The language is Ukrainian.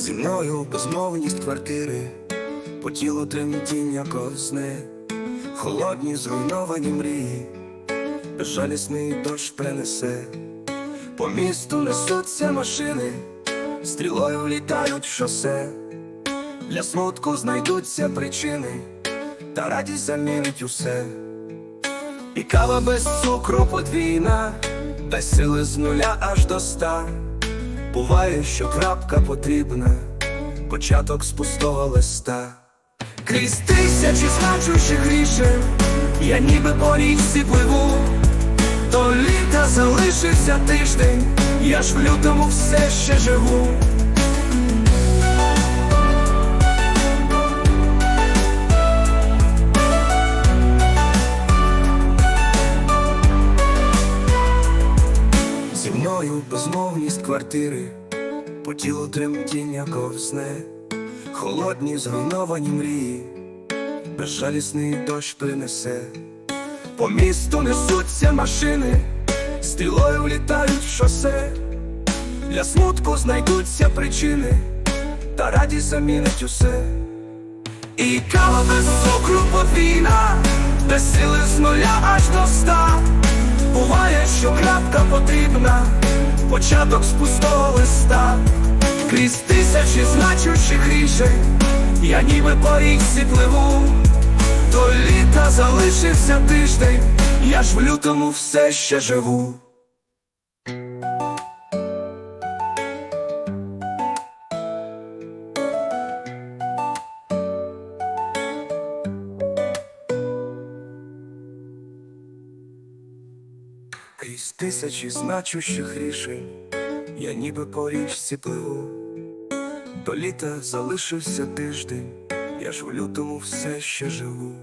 Зі мною безмовність квартири, по тілу тремтіння ковзни, холодні зруйновані мрії, безжалісний дощ принесе, по місту несуться машини, стрілою літають в шосе, для смутку знайдуться причини, та радість замінить усе. І кава без цукру подвійна, без сили з нуля аж до ста. Буває, що крапка потрібна, початок з пустого листа. Крізь тисячі значущих рішень, я ніби по річці пливу, до літа залишився тиждень, я ж в лютому все ще живу. Мною безмовність квартири, по тілу тремтіння ковзне, холодні зруйновані мрії, безжалісний дощ принесе, по місту несуться машини, стрілою влітають в шосе, для смутку знайдуться причини, та радість замінить усе. І кава без цукру подвійна, без сили з нуля аж до ста. Буває, що крапка потрібна, початок з пустого листа, крізь тисячі значущих рішень, я ніби по річці пливу, до літа залишився тиждень, я ж в лютому все ще живу. Крізь тисячі значущих рішень, я ніби по річці пливу. До літа залишився тиждень, я ж в лютому все ще живу.